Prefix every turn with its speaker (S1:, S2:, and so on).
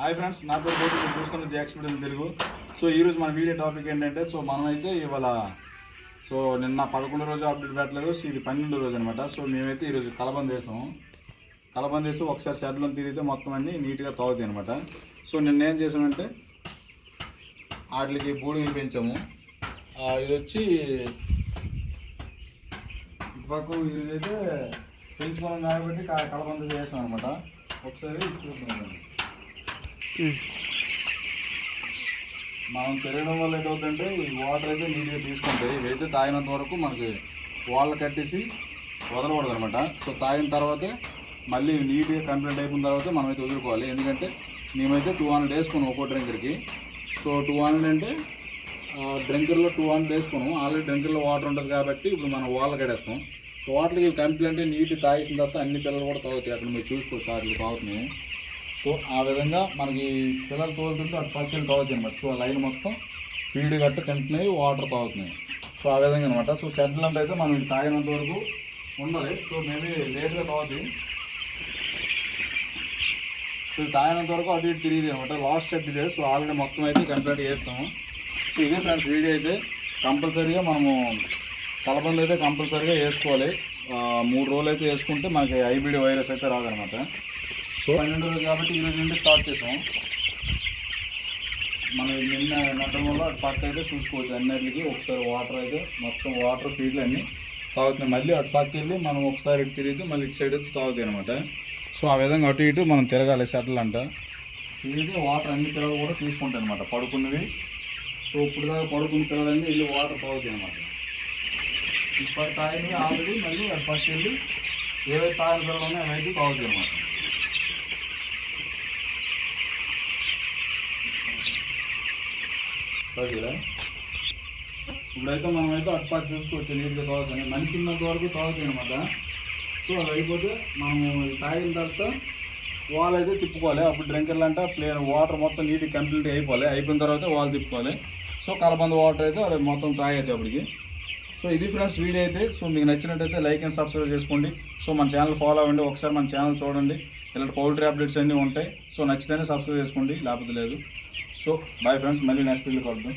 S1: Hi friends నా పేరు గోపి మీరు చూస్తున్న జాక్స్ మీడియం తెలుగు. సో ఈరోజు మన వీడియో టాపిక్ ఏంటంటే సో మనమైతే ఇవాళ సో నిన్న పదకొండు రోజు అప్డేట్ పెట్టలేదు సో ఇది పన్నెండు రోజు అనమాట సో మేమైతే ఈరోజు కలబంద వేసాము. కలబంద చేసి ఒకసారి షెడ్లో తిరిగితే మొత్తం అన్ని నీట్గా తాగుతాయి అనమాట సో నిన్న ఏం చేసామంటే వాటికి బూడిగలు పెంచాము. ఇది వచ్చి ఇటుపక్క ఇదైతే పెంచుకోవడం కాబట్టి కలబంద చేసాం అనమాట ఒకసారి చూద్దాం మనం పెరగడం వల్ల ఏదవుతుందంటే ఈ వాటర్ అయితే నీట్గా తీసుకుంటాయి ఇవైతే తాగినంత వరకు మనకి వాళ్ళు కట్టేసి వదలకూడదు అనమాట సో తాగిన తర్వాతే మళ్ళీ నీట్గా కంప్లీట్ అయిపోయిన తర్వాత మనమైతే వదులుకోవాలి. ఎందుకంటే మేమైతే టూ హండ్రెడ్ వేసుకున్నాం ఒక్కో డ్రింకర్కి సో టూ హండ్రెడ్ అంటే డ్రింకర్లో టూ హండ్రెడ్ వేసుకున్నాం. ఆల్రెడీ డ్రింకర్లో వాటర్ ఉంటుంది కాబట్టి ఇప్పుడు మనం వాళ్ళ కడేస్తాం వాటర్కి కంప్లీట్ నీట్ తాగేసిన తర్వాత అన్ని పిల్లలు కూడా తాగుతాయి. అక్కడ మీరు చూసుకోవచ్చు వాటికి తాగుతున్నాయి. సో ఆ విధంగా మనకి పిల్లలు తోలుతుంటే అటు పచ్చలు తాగుతాయి అనమాట. సో ఆ లైన్ మొత్తం ఫీడ్ గట్ట తింటున్నాయి వాటర్ తాగుతున్నాయి. సో ఆ విధంగా అనమాట. సో సెటిల్మెంట్ అయితే మనం తాగినంత వరకు ఉండాలి సో మేబీ లేట్గా తాగుతుంది సో తాగినంత వరకు అటు ఇటు తిరిగి అనమాట. లాస్ట్ సెట్ ఇదే. సో ఆల్రెడీ మొత్తం అయితే కంప్లీట్ చేస్తాము. సో ఇదే ఫ్రెండ్స్ వీడియో అయితే కంపల్సరీగా మనము కలబంద అయితే కంపల్సరీగా వేసుకోవాలి. మూడు రోజులు అయితే వేసుకుంటే మనకి ఐబీడీ వైరస్ అయితే రాదనమాట. సో పన్నెండు రోజులు కాబట్టి ఈ రోజు నుండి స్టార్ట్ చేసాం. మనం నిన్న నట్టం వల్ల అటు పక్క అయితే చూసుకోవచ్చు. అన్నిటికి ఒకసారి వాటర్ అయితే మొత్తం వాటర్ ఫీడ్లు అన్నీ తాగుతున్నాయి. మళ్ళీ అటు పక్క వెళ్ళి మనం ఒకసారి ఇటు తిరిగితే మళ్ళీ ఇటు సైడ్ అయితే తాగుతాయి అనమాట సో ఆ విధంగా అటు ఇటు మనం తిరగాలి సెటిల్ అంట. తిరిగితే వాటర్ అన్ని పిల్లలు కూడా తీసుకుంటాయి అనమాట పడుకున్నవి సో ఇప్పుడు దాకా పడుకున్న పిల్లలన్నీ వెళ్ళి వాటర్ తాగుతాయి అనమాట ఇప్పుడు తాగినవి ఆల్రెడీ మళ్ళీ అటు పక్క వెళ్ళి ఏవైతే తాగిన పిల్లలు ఉన్నాయో అవైతే తాగుతాయి అనమాట ఓకేరా ఇప్పుడైతే మనమైతే అటుపాటు చూసుకోవచ్చు నీట్గా తాగుతాను మనిషి ఉన్నంత వరకు తాగుతాయి అనమాట. సో అది అయిపోతే మనము తాగిన తర్వాత వాల్ అయితే తిప్పుకోవాలి. అప్పుడు డ్రింకర్లు అంటే ప్లేన్ వాటర్ మొత్తం నీట్గా కంప్లీట్ అయిపోవాలి. అయిపోయిన తర్వాత వాల్ తిప్పుకోవాలి. సో కలబంద వాటర్ అయితే అది మొత్తం తాగేది అప్పటికి. సో ఇది ఫ్రెండ్స్ వీడియో అయితే. సో మీకు నచ్చినట్టయితే లైక్ అండ్ సబ్స్క్రైబ్ చేసుకోండి. సో మన ఛానల్ ఫాలో అవ్వండి. ఒకసారి మన ఛానల్ చూడండి. ఇలాంటి పౌల్ట్రీ అప్డేట్స్ అన్నీ ఉంటాయి. సో నచ్చితేనే సబ్స్క్రైబ్ చేసుకోండి. లేకపోతే లేదు. సో బాయ్ ఫ్రెండ్స్ మళ్ళీ నెక్స్ట్ వీడియో కలుద్దాం